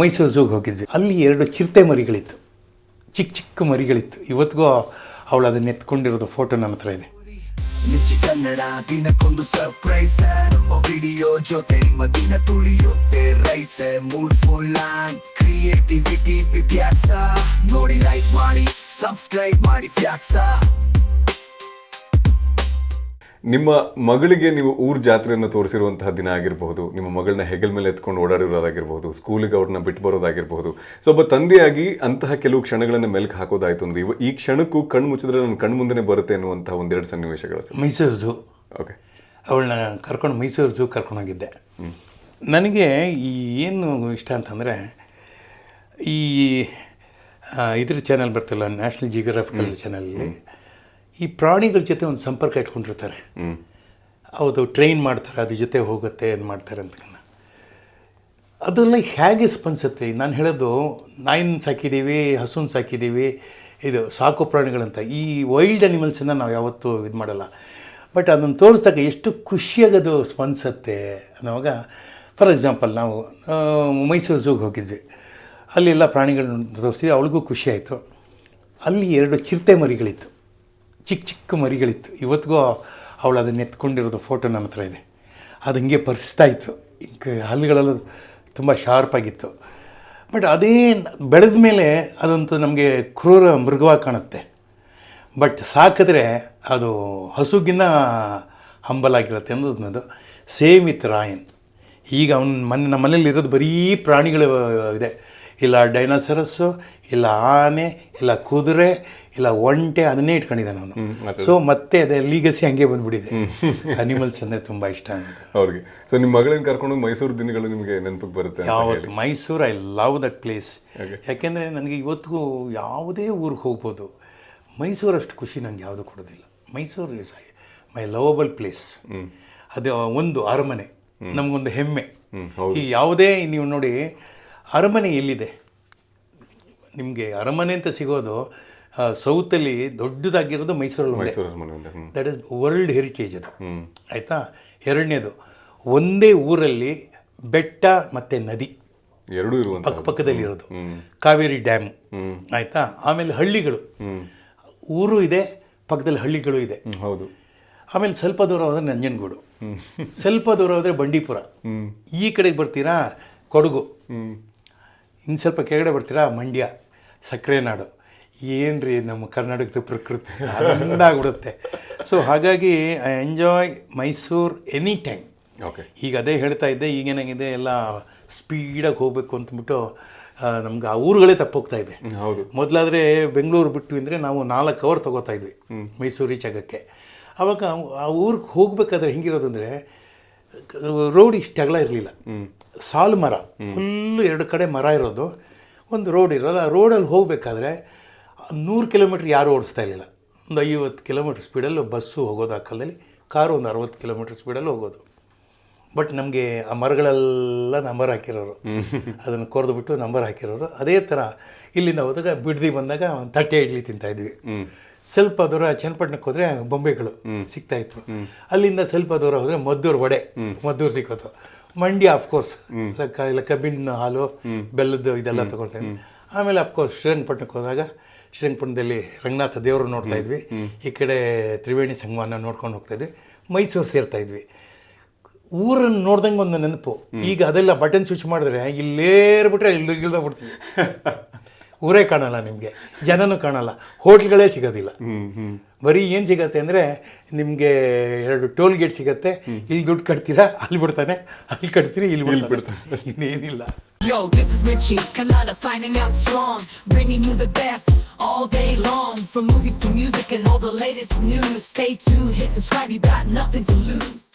ಮೈಸೂರು ಝೂಗೆ ಹೋಗಿದ್ವಿ. ಅಲ್ಲಿ ಎರಡು ಚಿರತೆ ಮರಿಗಳಿತ್ತು. ಚಿಕ್ಕ ಚಿಕ್ಕ ಮರಿಗಳಿತ್ತು. ಇವತ್ತಿಗೂ ಅವಳು ಅದನ್ನ ಎತ್ಕೊಂಡಿರೋದು ಫೋಟೋ ನನ್ನ ಹತ್ರ ಇದೆ. ಕನ್ನಡ ದಿನಕ್ಕೊಂದು ಸರ್ಪ್ರೈಸ್ ನಮ್ಮ ವಿಡಿಯೋ ಜೊತೆ ನಿಮ್ಮ ದಿನ ತುಳಿಯುತ್ತೆ ರೈಸ್ ಮೂಡ್ ಫುಲ್ ಕ್ರಿಯೇಟಿವಿಟಿ ನೋಡಿ ಲೈಕ್ ಮಾಡಿ ಸಬ್ಸ್ಕ್ರೈಬ್ ಮಾಡಿ ಫ್ಯಾಕ್ಸ ನಿಮ್ಮ ಮಗಳಿಗೆ ನೀವು ಊರ್ ಜಾತ್ರೆಯನ್ನು ತೋರಿಸಿರುವಂತಹ ದಿನ ಆಗಿರಬಹುದು ನಿಮ್ಮ ಮಗಳನ್ನ ಹೆಗಲ್ ಮೇಲೆ ಎತ್ಕೊಂಡು ಓಡಾಡಿರೋದಾಗಿರ್ಬಹುದು ಸ್ಕೂಲಿಗೆ ಅವ್ರನ್ನ ಬಿಟ್ಟು ಬರೋದಾಗಿರ್ಬಹುದು. ಸೊ ಒಬ್ಬ ತಂದೆಯಾಗಿ ಅಂತಹ ಕೆಲವು ಕ್ಷಣಗಳನ್ನ ಮೆಲ್ಕ್ ಹಾಕೋದಾಯ್ತು ಅಂದ್ರೆ ಇವ- ಈ ಕ್ಷಣಕ್ಕೂ ಕಣ್ಣು ಮುಚ್ಚಿದ್ರೆ ನನ್ನ ಕಣ್ಣು ಮುಂದೆ ಬರುತ್ತೆ ಅನ್ನುವಂತಹ ಒಂದೆರಡು ಸನ್ನಿವೇಶಗಳು ಸರ್. ಮೈಸೂರು ಝೂ ಓಕೆ ಅವಳನ್ನ ಕರ್ಕೊಂಡು ಮೈಸೂರು ಝೂ ಕರ್ಕೊಂಡೋಗಿದ್ದೆ ನನಗೆ ಈ ಏನು ಇಷ್ಟ ಅಂತಂದರೆ ಈ ಇದ್ರ ಚಾನಲ್ ಬರ್ತಿಲ್ಲ ನ್ಯಾಷನಲ್ ಜಿಯೋಗ್ರಫಿಕಲ್ ಚಾನಲಲ್ಲಿ ಈ ಪ್ರಾಣಿಗಳ ಜೊತೆ ಒಂದು ಸಂಪರ್ಕ ಇಟ್ಕೊಂಡಿರ್ತಾರೆ. ಹೌದು ಟ್ರೈನ್ ಮಾಡ್ತಾರೆ, ಅದ್ರ ಜೊತೆ ಹೋಗುತ್ತೆ, ಏನು ಮಾಡ್ತಾರೆ ಅಂತ ಅದೆಲ್ಲ ಹೇಗೆ ಸ್ಪಂದಿಸುತ್ತೆ? ನಾನು ಹೇಳೋದು, ನಾಯಿನ ಸಾಕಿದ್ದೀವಿ, ಹಸುನ ಸಾಕಿದ್ದೀವಿ, ಇದು ಸಾಕು ಪ್ರಾಣಿಗಳಂತ. ಈ ವೈಲ್ಡ್ ಅನಿಮಲ್ಸನ್ನು ನಾವು ಯಾವತ್ತೂ ಇದು ಮಾಡಲ್ಲ. ಬಟ್ ಅದನ್ನು ತೋರಿಸ್ದಾಗ ಎಷ್ಟು ಖುಷಿಯಾಗಿ ಅದು ಸ್ಪಂದಿಸುತ್ತೆ ಅನ್ನೋವಾಗ ಫಾರ್ ಎಕ್ಸಾಂಪಲ್ ನಾವು ಮೈಸೂರು ಝೂಗೆ ಹೋಗಿದ್ವಿ. ಅಲ್ಲೆಲ್ಲ ಪ್ರಾಣಿಗಳನ್ನ ತೋರಿಸಿದ್ವಿ, ಅವಳಿಗೂ ಖುಷಿಯಾಯಿತು ಅಲ್ಲಿ ಎರಡು ಚಿರತೆ ಮರಿಗಳಿತ್ತು. ಚಿಕ್ಕ ಚಿಕ್ಕ ಮರಿಗಳಿತ್ತು. ಇವತ್ತಿಗೂ ಅವಳು ಅದನ್ನ ಎತ್ಕೊಂಡಿರೋದು ಫೋಟೋ ನನ್ನ ಹತ್ರ ಇದೆ. ಅದು ಹಿಂಗೆ ಪರಿಸ್ತಾ ಇತ್ತು. ಹಲ್ಲುಗಳೆಲ್ಲ ತುಂಬ ಶಾರ್ಪಾಗಿತ್ತು ಬಟ್ ಅದೇ ಬೆಳೆದ ಮೇಲೆ ಅದಂತೂ ನಮಗೆ ಕ್ರೂರ ಮೃಗವಾಗಿ ಕಾಣುತ್ತೆ. ಬಟ್ ಸಾಕಿದ್ರೆ ಅದು ಹಸುಗಿನ್ನ ಹಂಬಲಾಗಿರುತ್ತೆ ಅನ್ನೋದು ಸೇಮ್ ವಿತ್ ರಾಯನ್. ಈಗ ಅವನ ಮನೆ, ನಮ್ಮ ಮನೇಲಿರೋದು ಬರೀ ಪ್ರಾಣಿಗಳು ಇದೆ. ಇಲ್ಲ ಡೈನೋಸರಸ್ಸು ಇಲ್ಲ ಆನೆ ಇಲ್ಲ ಕುದುರೆ ಇಲ್ಲ ಒಂಟೆ ಅದನ್ನೇ ಇಟ್ಕೊಂಡಿದ್ದೆ ನಾನು. ಸೊ ಮತ್ತೆ ಅದೇ ಲೀಗಸಿ ಹಂಗೆ ಬಂದ್ಬಿಟ್ಟಿದೆ. ಅನಿಮಲ್ಸ್ ಅಂದರೆ ತುಂಬ ಇಷ್ಟ ನನಗೆ ಅವ್ರಿಗೆ. ಸೊ ನಿಮ್ಮ ಮಗಳನ್ನ ಕರ್ಕೊಂಡು ಮೈಸೂರು ದಿನಗಳು ನಿಮಗೆ ನೆನಪಿಗೆ ಬರುತ್ತೆ ಯಾವತ್ತು? Mysuru I love that place ಯಾಕೆಂದರೆ ನನಗೆ ಇವತ್ತಿಗೂ ಯಾವುದೇ ಊರಿಗೆ ಹೋಗ್ಬೋದು. ಮೈಸೂರು ಅಷ್ಟು ಖುಷಿ ನನಗೆ ಯಾವುದು ಕೊಡೋದಿಲ್ಲ. Mysuru is my lovable place ಅದು ಒಂದು ಅರಮನೆ ನಮಗೊಂದು ಹೆಮ್ಮೆ. ಈ ಯಾವುದೇ ನೀವು ನೋಡಿ ಅರಮನೆ ಎಲ್ಲಿದೆ? ನಿಮಗೆ ಅರಮನೆ ಅಂತ ಸಿಗೋದು ಸೌತಲ್ಲಿ ದೊಡ್ಡದಾಗಿರೋದು ಮೈಸೂರಲ್ಲಿ ದಟ್ ಇಸ್ ವರ್ಲ್ಡ್ ಹೆರಿಟೇಜ್ ಅದು. ಆಯಿತಾ? ಎರಡನೇದು ಒಂದೇ ಊರಲ್ಲಿ ಬೆಟ್ಟ ಮತ್ತು ನದಿ. ಎರಡೂ ಪಕ್ಕ ಪಕ್ಕದಲ್ಲಿರೋದು ಕಾವೇರಿ ಡ್ಯಾಮ್. ಆಯಿತಾ? ಆಮೇಲೆ ಹಳ್ಳಿಗಳು. ಊರು ಇದೆ ಪಕ್ಕದಲ್ಲಿ ಹಳ್ಳಿಗಳು ಇದೆ. ಹೌದು. ಆಮೇಲೆ ಸ್ವಲ್ಪ ದೂರ ಹೋದರೆ ನಂಜನಗೂಡು. ಸ್ವಲ್ಪ ದೂರ ಹೋದರೆ ಬಂಡೀಪುರ. ಈ ಕಡೆಗೆ ಬರ್ತೀರಾ? ಕೊಡಗು. ಇನ್ನು ಸ್ವಲ್ಪ ಕೆಳಗಡೆ ಬರ್ತೀರಾ? ಮಂಡ್ಯ ಸಕ್ಕರೆ ನಾಡು. ಏನು ರೀ ನಮ್ಮ ಕರ್ನಾಟಕದ ಪ್ರಕೃತಿ? ಆಗ್ಬಿಡುತ್ತೆ ಸೊ ಹಾಗಾಗಿ I enjoy Mysuru any time okay ಈಗ ಅದೇ ಹೇಳ್ತಾ ಇದ್ದೆ ಈಗೇನಾಗಿದೆ ಎಲ್ಲ ಸ್ಪೀಡಾಗಿ ಹೋಗಬೇಕು ಅಂತಂದ್ಬಿಟ್ಟು ನಮ್ಗೆ ಆ ಊರುಗಳೇ ತಪ್ಪೋಗ್ತಾ ಇದೆ. ಹೌದು. ಮೊದಲಾದರೆ ಬೆಂಗಳೂರು ಬಿಟ್ಟು ಅಂದರೆ ನಾವು ನಾಲ್ಕು ಅವರ್ ತೊಗೋತಾ ಇದ್ವಿ ಮೈಸೂರು ರೀಚ್ ಆಗೋಕ್ಕೆ. ಆವಾಗ ಆ ಊರಿಗೆ ಹೋಗಬೇಕಾದ್ರೆ ಹೆಂಗಿರೋದು ಅಂದರೆ ರೋಡ್ ಅಗಲ ಇರಲಿಲ್ಲ. ಸಾಲು ಮರ ಫುಲ್ಲು ಎರಡು ಕಡೆ ಮರ ಇರೋದು. ಒಂದು ರೋಡ್ ಇರೋದು. ಆ ರೋಡಲ್ಲಿ ಹೋಗಬೇಕಾದ್ರೆ ನೂರು ಕಿಲೋಮೀಟ್ರ್ ಯಾರು ಓಡಿಸ್ತಾ ಇರಲಿಲ್ಲ. ಒಂದು ಐವತ್ತು ಕಿಲೋಮೀಟ್ರ್ ಸ್ಪೀಡಲ್ಲಿ ಬಸ್ಸು ಹೋಗೋದು ಆ ಕಾಲದಲ್ಲಿ. ಕಾರು ಒಂದು ಅರವತ್ತು ಕಿಲೋಮೀಟ್ರ್ ಸ್ಪೀಡಲ್ಲಿ ಹೋಗೋದು. ಬಟ್ ನಮಗೆ ಆ ಮರಗಳೆಲ್ಲ ನಂಬರ್ ಹಾಕಿರೋರು. ಅದನ್ನು ಕೊರೆದು ಬಿಟ್ಟು ನಂಬರ್ ಹಾಕಿರೋರು. ಅದೇ ಥರ ಇಲ್ಲಿಂದ ಹೋದಾಗ ಬಿಡ್ದಿ ಬಂದಾಗ ಒಂದು ತಟ್ಟೆ ಇಡ್ಲಿ ತಿಂತಾಯಿದ್ವಿ ಸ್ವಲ್ಪ ದೂರ ಚನ್ನಪಟ್ಟಣಕ್ಕೆ ಹೋದರೆ ಬೊಂಬೆಗಳು ಸಿಗ್ತಾ ಇತ್ತು. ಅಲ್ಲಿಂದ ಸ್ವಲ್ಪ ದೂರ ಹೋದರೆ ಮದ್ದೂರು ವಡೆ, ಮದ್ದೂರು ಸಿಕ್ಕೋದು. ಮಂಡ್ಯ ಅಫ್ಕೋರ್ಸ್ ಇಲ್ಲ ಕಬ್ಬಿನ ಹಾಲು, ಬೆಲ್ಲದ್ದು ಇದೆಲ್ಲ ತೊಗೊಳ್ತಾ ಇದ್ವಿ. ಆಮೇಲೆ ಅಫ್ಕೋರ್ಸ್ ಶ್ರೀರಂಗಪಟ್ಟಣಕ್ಕೆ ಹೋದಾಗ ಶ್ರೀರಂಗಪಟ್ಟಣದಲ್ಲಿ ರಂಗನಾಥ ದೇವರು ನೋಡ್ತಾ ಇದ್ವಿ. ಈ ಕಡೆ ತ್ರಿವೇಣಿ ಸಂಗಮನ ನೋಡ್ಕೊಂಡು ಹೋಗ್ತಾ ಇದ್ವಿ. ಮೈಸೂರು ಸೇರ್ತಾ ಇದ್ವಿ. ಊರನ್ನು ನೋಡ್ದಂಗೆ ಒಂದು ನೆನಪು ಈಗ ಅದೆಲ್ಲ ಬಟನ್ ಸ್ವಿಚ್ ಮಾಡಿದ್ರೆ ಇಲ್ಲೇರ್ಬಿಟ್ರೆ ಇಲ್ಲಿ ಬಿಡ್ತೀವಿ ಊರೇ ಕಾಣಲ್ಲ ನಿಮಗೆ ಜನನೂ ಕಾಣಲ್ಲ ಹೋಟ್ಲ್ಗಳೇ ಸಿಗೋದಿಲ್ಲ ಬರೀ ಏನು ಸಿಗತ್ತೆ ಅಂದರೆ ನಿಮಗೆ ಎರಡು ಟೋಲ್ ಗೇಟ್ ಸಿಗತ್ತೆ ಇಲ್ಲಿ ದುಡ್ಡು ಕಟ್ತೀರಾ ಅಲ್ಲಿ ಬಿಡ್ತಾನೆ ಅಲ್ಲಿ ಕಟ್ತೀರಿ ಇಲ್ಲಿ ಬಿಡ್ತಾನೆ ಇನ್ನೇನಿಲ್ಲ Yo, this is Mitchie, Kalada signing out strong, bringing you the best all day long. From movies to music and all the latest news. Stay tuned, hit subscribe, you got nothing to lose.